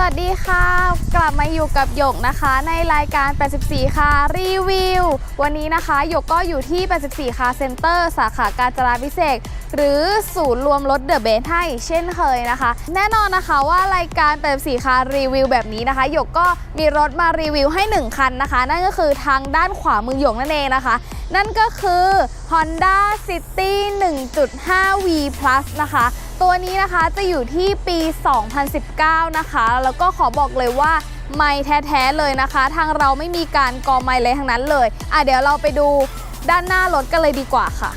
วัสดีค่ะ กลับมาอยู่กับหยกนะคะ ในรายการ 84 ค่ะรีวิว วันนี้นะคะหยกก็อยู่ที่ 84 ค่ะเซ็นเตอร์ สาขาการจราพิเศษหรือศูนย์รวมรถเดอะเบสให้เช่นเคยนะคะ แน่นอนนะคะว่ารายการ84ค่ะรีวิวแบบนี้นะคะ หยกก็มีรถมารีวิวให้ 1 คันนะคะ นั่นก็คือทางด้านขวามือหยกนั่นเองนะคะ นั่นก็คือ Honda City 1.5 V Plus นะคะ ตัวนี้นะคะจะอยู่ที่ปี 2019 นะคะ แล้วก็ขอบอกเลยว่าไม่แท้ๆเลยนะคะ ทางเราไม่มีการกอไม่เลยทั้งนั้นเลยอะเดี๋ยวเราไปดูด้านหน้ารถกันเลยดีกว่าค่ะ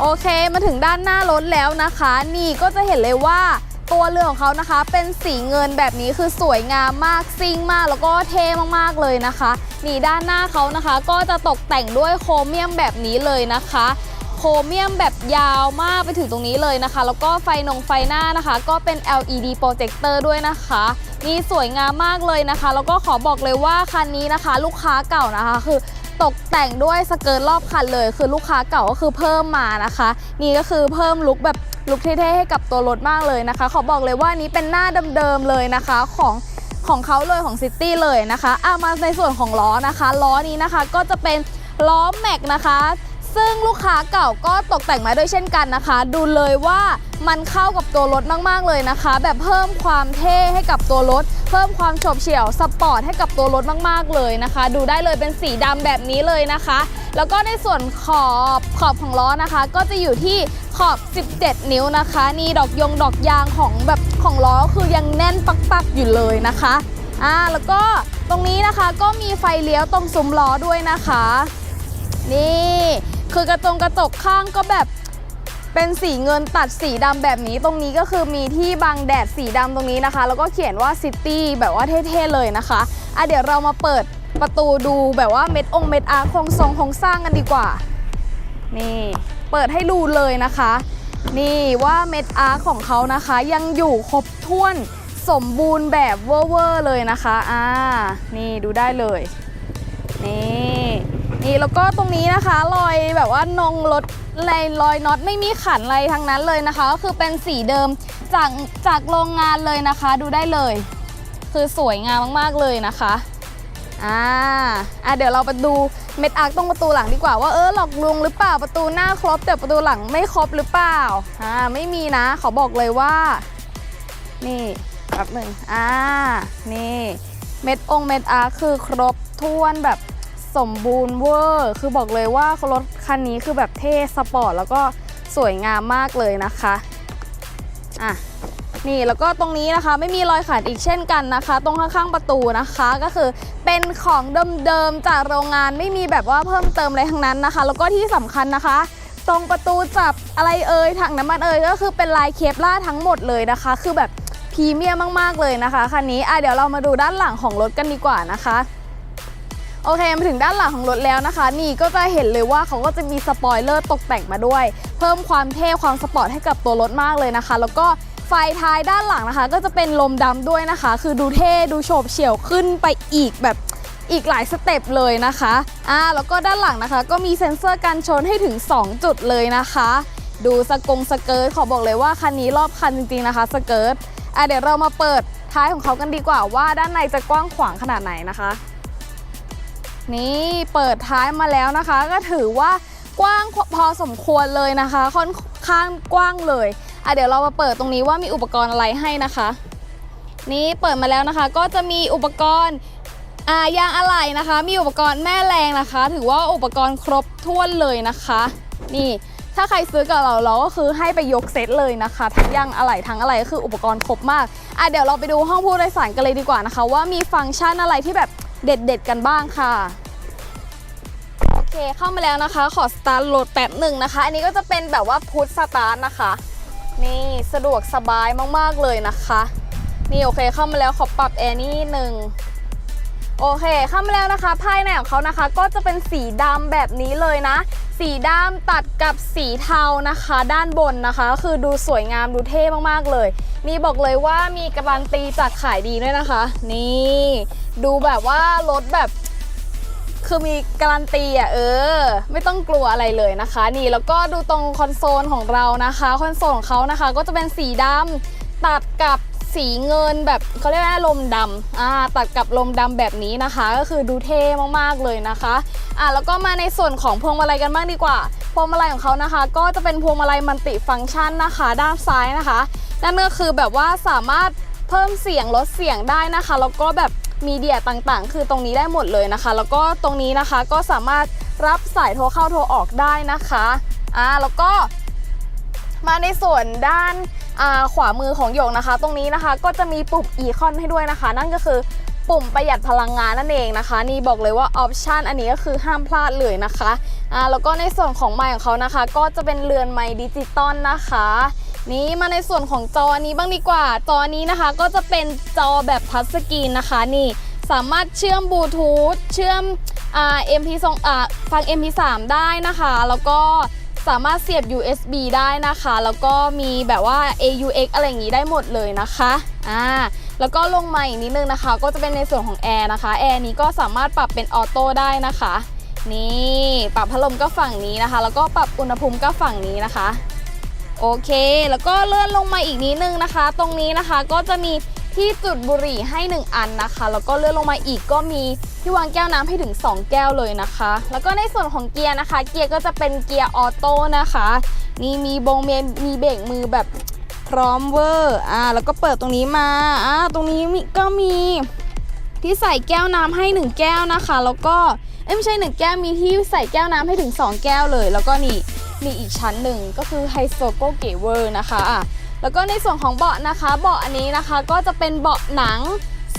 โอเคมาถึงด้านหน้ารถแล้วนะคะ นี่ก็จะเห็นเลยว่าตัวเรือของเขานะคะเป็นสีเงินแบบนี้คือสวยงามมากซิ่งมากแล้วก็เท่มากๆเลยนะคะ นี่ด้านหน้าเขานะคะ ก็จะตกแต่งด้วยโครเมียมแบบนี้เลยนะคะ รเมียมแบบยาวมากไปถึงตรงนี้เลยนะคะ แล้วก็ไฟนงไฟหน้านะคะ ก็เป็น LED โปรเจคเตอร์ด้วยนะคะนี่สวยงามมากเลยนะคะ แล้วก็ขอบอกเลยว่าคันนี้นะคะ ลูกค้าเก่านะคะคือตกแต่งด้วยสเกิร์ตรอบคันเลย คือลูกค้าเก่าก็คือเพิ่มมานะคะ นี่ก็คือเพิ่มลุคแบบลุคเท่ๆให้กับตัวรถมากเลยนะคะ ขอบอกเลยว่านี้เป็นหน้าเดิมๆเลยนะคะของของเขาเลยของซิตี้เลยนะคะเอามาในส่วนของล้อนะคะ ล้อนี้นะคะก็จะเป็นล้อแม็กนะคะ ซึ่งลูกค้าเก่าก็ตกแต่งมาด้วยเช่นกันนะคะ ดูเลยว่ามันเข้ากับตัวรถมาก ๆ เลยนะคะ แบบเพิ่มความเท่ให้กับตัวรถ เพิ่มความโฉบเฉี่ยวสปอร์ตให้กับตัวรถมาก ๆ เลยนะคะ ดูได้เลยเป็นสีดำแบบนี้เลยนะคะ แล้วก็ในส่วนขอบขอบของล้อนะคะ ก็จะอยู่ที่ขอบ 17 นิ้วนะคะ นี่ดอกยงดอกยางของแบบของล้อคือยังแน่นปัก ๆ อยู่เลยนะคะอ่าแล้วก็ตรงนี้นะคะก็มีไฟเลี้ยวตรงซุ้มล้อด้วยนะคะ นี่ คือกระจงกระจกข้างก็แบบเป็นสีเงินตัดสีดำแบบนี้ตรงนี้ก็คือมีที่บังแดดสีดำตรงนี้นะคะ แล้วก็เขียนว่าซิตี้แบบว่าเท่ๆเลยนะคะอะเดี๋ยวเรามาเปิดประตูดูแบบว่าเม็ดองเม็ดอาร์โครงทรงโครงสร้างกันดีกว่า นี่เปิดให้ดูเลยนะคะ นี่ว่าเม็ดอาร์ของเขานะคะ ยังอยู่ครบถ้วนสมบูรณ์แบบเวอร์เลยนะคะอ่านี่ดูได้เลย นี่ นี่แล้วก็ตรงนี้นะคะรอยแบบว่านองรถลายรอยน็อตไม่มีขันอะไรทั้งนั้นเลยนะคะก็คือเป็นสีเดิมจากจากโรงงานเลยนะคะ ดูได้เลย คือสวยงามมากๆเลยนะคะอ่าอะเดี๋ยวเราไปดูเม็ดอาร์คตรงประตูหลังดีกว่าว่าเออหลอกลวงหรือเปล่าประตูหน้าครบแต่ประตูหลังไม่ครบหรือเปล่าอ่าไม่มีนะขอบอกเลยว่า นี่แป๊บหนึ่งอ่านี่เม็ดองเม็ดอาร์คือครบถ้วนแบบ สมบูรณ์เวอร์คือบอกเลยว่ารถคันนี้คือแบบเท่สปอร์ตแล้วก็สวยงามมากเลยนะคะอะนี่แล้วก็ตรงนี้นะคะไม่มีรอยขาดอีกเช่นกันนะคะ ตรงข้างๆประตูนะคะก็คือเป็นของเดิมๆจากโรงงานไม่มีแบบว่าเพิ่มเติมอะไรทั้งนั้นนะคะ แล้วก็ที่สำคัญนะคะ ตรงประตูจับอะไรเอ่ยถังน้ำมันเอ่ยก็คือเป็นลายเคปล่าทั้งหมดเลยนะคะ คือแบบพรีเมียมมากๆเลยนะคะคันนี้อะเดี๋ยวเรามาดูด้านหลังของรถกันดีกว่านะคะ โอเคมาถึงด้านหลังของรถแล้วนะคะ นี่ก็จะเห็นเลยว่าเขาก็จะมีสปอยเลอร์ตกแต่งมาด้วย เพิ่มความเท่ความสปอร์ตให้กับตัวรถมากเลยนะคะ แล้วก็ไฟท้ายด้านหลังนะคะ ก็จะเป็นลมดำด้วยนะคะ คือดูเท่ดูโฉบเฉี่ยวขึ้นไปอีกแบบอีกหลายสเต็ปเลยนะคะอ่าแล้วก็ด้านหลังนะคะ ก็มีเซ็นเซอร์กันชนให้ถึง 2 จุดเลยนะคะ ดูสกงสเกิร์ตขอบอกเลยว่าคันนี้รอบคันจริงๆนะคะสเกิร์ตอะเดี๋ยวเรามาเปิดท้ายของเขากันดีกว่าว่าด้านในจะกว้างขวางขนาดไหนนะคะ นี่เปิดท้ายมาแล้วนะคะ ก็ถือว่ากว้างพอสมควรเลยนะคะ ค่อนข้างกว้างเลยอะเดี๋ยวเรามาเปิดตรงนี้ว่ามีอุปกรณ์อะไรให้นะคะ นี่เปิดมาแล้วนะคะ ก็จะมีอุปกรณ์อ่ายางอะไหล่นะคะ มีอุปกรณ์แม่แรงนะคะ ถือว่าอุปกรณ์ครบถ้วนเลยนะคะ นี่ถ้าใครซื้อกับเราเราก็คือให้ไปยกเซตเลยนะคะ ทั้งยางอะไหล่ทั้งอะไรก็คืออุปกรณ์ครบมากอะเดี๋ยวเราไปดูห้องผู้โดยสารกันเลยดีกว่านะคะ ว่ามีฟังก์ชันอะไรที่แบบ เด็ดๆกันบ้างค่ะโอเคเข้ามาแล้วนะคะ ขอสตาร์ทรถแป๊บหนึ่งนะคะ อันนี้ก็จะเป็นแบบว่าพุทสตาร์ทนะคะ นี่สะดวกสบายมากๆเลยนะคะ นี่โอเคเข้ามาแล้วขอปรับแอร์นิดนึงโอเคเข้ามาแล้วนะคะ ภายในของเขานะคะ ก็จะเป็นสีดำแบบนี้เลยนะ สีดำตัดกับสีเทานะคะ ด้านบนนะคะ คือดูสวยงามดูเท่มากๆเลย นี่บอกเลยว่ามีการันตีจากขายดีด้วยนะคะ นี่ ดูแบบว่ารถแบบ คือมีการันตีอะเออ ไม่ต้องกลัวอะไรเลยนะคะ นี่แล้วก็ดูตรงคอนโซลของเรานะคะคอนโซลของเขานะคะ ก็จะเป็นสีดำตัดกับสีเงินแบบเขาเรียกว่าลมดำอ่าตัดกับลมดำแบบนี้นะคะ ก็คือดูเท่มากๆเลยนะคะอ่าแล้วก็มาในส่วนของพวงมาลัยกันบ้างดีกว่า พวงมาลัยของเขานะคะ ก็จะเป็นพวงมาลัยมัลติฟังก์ชันนะคะ ด้านซ้ายนะคะนั่นก็คือแบบว่าสามารถเพิ่มเสียงลดเสียงได้นะคะ แล้วก็แบบ มีเดียต่างๆ คือตรงนี้ได้หมดเลยนะคะ แล้วก็ตรงนี้นะคะก็สามารถรับสายโทรเข้าโทรออกได้นะคะอ่าแล้วก็มาในส่วนด้านขวามือของหยกนะคะ ตรงนี้นะคะก็จะมีปุ่มอีคอนให้ด้วยนะคะ นั่นก็คือปุ่มประหยัดพลังงานนั่นเองนะคะ นี่บอกเลยว่าออปชันอันนี้ก็คือห้ามพลาดเลยนะคะอ่าแล้วก็ในส่วนของไมค์ของเขานะคะ ก็จะเป็นเรือนไมค์ดิจิตอลนะคะ นี่มาในส่วนของจอนี้บ้างดีกว่า จอนี้นะคะก็จะเป็นจอแบบทัชสกรีนนะคะนี่สามารถเชื่อมบลูทูธเชื่อมอ่า MP 2 อ่าฟัง MP3 ได้นะคะ แล้วก็สามารถเสียบ USB ได้นะคะ แล้วก็มีแบบว่า AUX อะไรอย่างนี้ได้หมดเลยนะคะอ่าแล้วก็ลงมาอีกนิดนึงนะคะ ก็จะเป็นในส่วนของแอร์นะคะแอร์นี้ก็สามารถปรับเป็นออโต้ได้นะคะ นี่ปรับพัดลมก็ฝั่งนี้นะคะ แล้วก็ปรับอุณหภูมิก็ฝั่งนี้นะคะ โอเค แล้วก็เลื่อนลงมาอีกนิดนึงนะคะ ตรงนี้นะคะก็จะมีที่จุดบุหรี่ให้ 1 อันนะคะ แล้วก็เลื่อนลงมาอีกก็มีที่วางแก้วน้ำให้ถึง 2 แก้วเลยนะคะ แล้วก็ในส่วนของเกียร์นะคะ เกียร์ก็จะเป็นเกียร์ออโต้นะคะ นี่มีบงเมมีเบรกมือแบบพร้อมเวอร์อ่าแล้วก็เปิดตรงนี้มาอ่าตรงนี้มีก็มีที่ใส่แก้วน้ำให้ 1 แก้วนะคะ แล้วก็เอ้ยไม่ใช่ 1 แก้วมีที่ใส่แก้วน้ำให้ถึง 2 แก้วเลย แล้วก็นี่ มีอีกชั้นหนึ่งก็คือไฮโซโกเกเวอร์นะคะอะแล้วก็ในส่วนของเบาะนะคะ เบาะอันนี้นะคะก็จะเป็นเบาะหนัง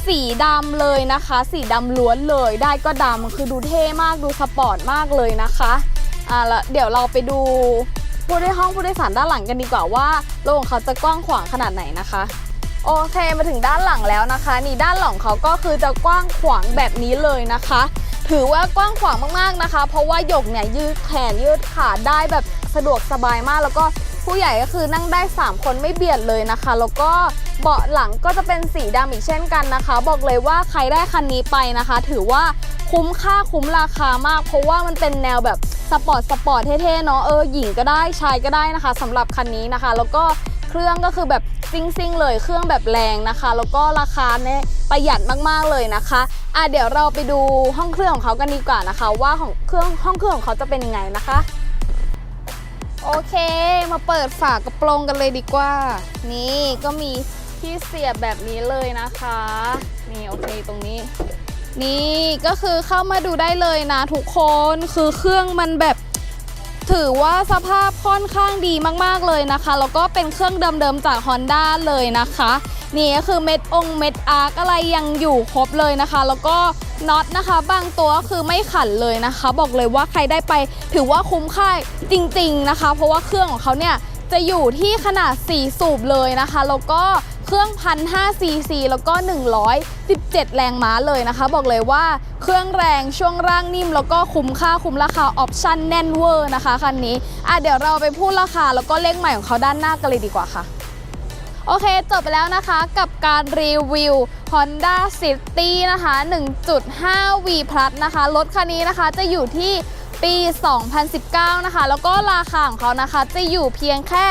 สีดำเลยนะคะ สีดำล้วนเลย ได้ก็ดำคือดูเท่มากดูสปอร์ตมากเลยนะคะอะแล้วเดี๋ยวเราไปดูผู้ได้ห้องผู้โดยสารด้านหลังกันดีกว่าว่าโลงเขาจะกว้างขวางขนาดไหนนะคะโอเคมาถึงด้านหลังแล้วนะคะ นี่ด้านหลังเขาก็คือจะกว้างขวางแบบนี้เลยนะคะ ถือว่ากว้างขวางมากๆนะคะ เพราะว่าหยกเนี่ยยืดแขนยืดขาได้แบบสะดวกสบายมาก แล้วก็ผู้ใหญ่ก็คือนั่งได้ 3 คนไม่เบียดเลยนะคะ แล้วก็เบาะหลังก็จะเป็นสีดำอีกเช่นกันนะคะ บอกเลยว่าใครได้คันนี้ไปนะคะ ถือว่าคุ้มค่าคุ้มราคามาก เพราะว่ามันเป็นแนวแบบสปอร์ตสปอร์ตเท่ๆเนาะเออหญิงก็ได้ชายก็ได้นะคะสำหรับคันนี้นะคะ แล้วก็ เครื่องก็คือแบบซิ่งๆเลยเครื่องแบบแรงนะคะ แล้วก็ราคาเนี่ยประหยัดมากๆเลยนะคะอะเดี๋ยวเราไปดูห้องเครื่องของเขากันดีกว่านะคะ ว่าของเครื่องห้องเครื่องของเขาจะเป็นยังไงนะคะ โอเคมาเปิดฝากระโปรงกันเลยดีกว่า นี่ก็มีที่เสียบแบบนี้เลยนะคะนี่โอเคตรงนี้นี่ก็คือเข้ามาดูได้เลยนะทุกคนคือเครื่องมันแบบ ถือว่าสภาพค่อนข้างดีมากๆเลยนะคะ แล้วก็เป็นเครื่องเดิมๆจาก Honda เลยนะคะ นี่ก็คือเม็ดองเม็ดอาร์กอะไรยังอยู่ครบเลยนะคะ แล้วก็น็อตนะคะ บางตัวก็คือไม่ขันเลยนะคะ บอกเลยว่าใครได้ไปถือว่าคุ้มค่าจริง ๆนะคะ เพราะว่าเครื่องของเขาเนี่ยจะอยู่ที่ขนาด 4 สูบเลยนะคะ แล้วก็ เครื่องพันห้าซีซีแล้วก็ 117 แรงม้าเลยนะคะ บอกเลยว่าเครื่องแรงช่วงร่างนิ่ม แล้วก็คุ้มค่าคุ้มราคาออปชั่นแน่นเวอร์นะคะคันนี้อะเดี๋ยวเราไปพูดราคาแล้วก็เลขใหม่ของเขาด้านหน้ากันเลยดีกว่าค่ะโอเค จบไปแล้วนะคะกับการรีวิว Honda City นะคะ 1.5 V Plus นะคะ รถคันนี้นะคะจะอยู่ที่ปี 2019 นะคะ แล้วก็ราคาของเขานะคะจะอยู่เพียงแค่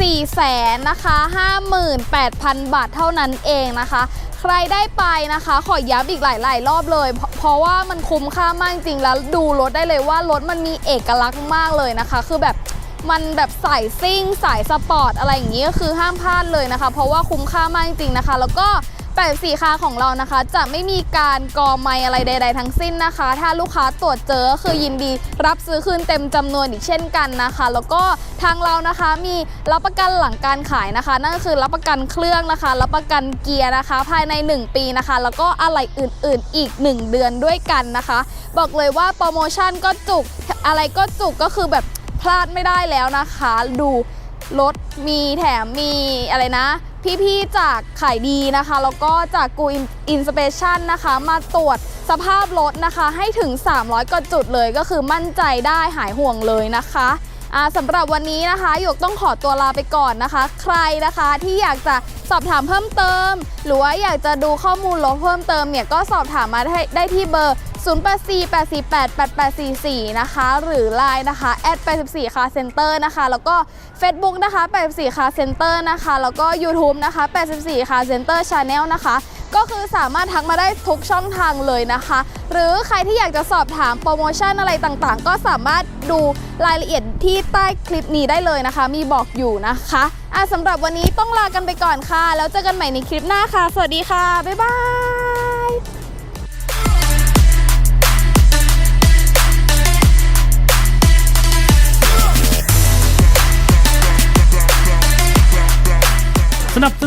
4แสนนะคะ58,000 บาทเท่านั้นเองนะคะ ใครได้ไปนะคะ ขอย้ำอีกหลาย ๆ รอบเลย เพราะว่ามันคุ้มค่ามากจริงแล้วดูรถได้เลยว่ารถมันมีเอกลักษณ์มากเลยนะคะ คือแบบมันแบบสายซิ่งสายสปอร์ตอะไรอย่างนี้ก็คือห้ามพลาดเลยนะคะ เพราะว่าคุ้มค่ามากจริงนะคะ แล้วก็ 84คาของเรานะคะ จะไม่มีการกอไมอะไรใด ๆ ทั้งสิ้นนะคะ ถ้าลูกค้าตรวจเจอคือยินดี รับซื้อคืนเต็มจำนวนอีกเช่นกันนะคะ แล้วก็ทางเรานะคะมีรับประกันหลังการขายนะคะ นั่นก็คือรับประกันเครื่องนะคะ รับประกันเกียร์นะคะ ภายใน 1 ปีนะคะ แล้วก็อะไหล่อื่น ๆ อีก 1 เดือนด้วยกันนะคะ บอกเลยว่าโปรโมชั่นก็จุกอะไรก็จุกก็คือแบบพลาดไม่ได้แล้วนะคะ ดูรถมีแถมมีอะไรนะ พี่ๆจากขายดีนะคะ แล้วก็จากกูอินสเปชันนะคะ มาตรวจสภาพรถนะคะ ให้ถึง 300กว่าจุดเลยก็คือมั่นใจได้หายห่วงเลยนะคะสำหรับวันนี้นะคะหยกต้องขอตัวลาไปก่อนนะคะ ใครนะคะที่อยากจะสอบถามเพิ่มเติม หรือว่าอยากจะดูข้อมูลรถเพิ่มเติมเนี่ยก็สอบถามมาได้ที่เบอร์ 0848488844 นะคะ หรือ Line นะคะ @84 car center นะคะ แล้วก็ Facebook นะคะ 84 car center นะคะ แล้วก็ YouTube นะคะ 84 car center channel นะคะ ก็คือสามารถทักมาได้ทุกช่องทางเลยนะคะ หรือใครที่อยากจะสอบถามโปรโมชั่นอะไรต่างๆ ก็สามารถดูรายละเอียดที่ใต้คลิปนี้ได้เลยนะคะ มีบอกอยู่นะคะอะสำหรับวันนี้ต้องลากันไปก่อนค่ะ แล้วเจอกันใหม่ในคลิปหน้าค่ะ สวัสดีค่ะ บ๊ายบาย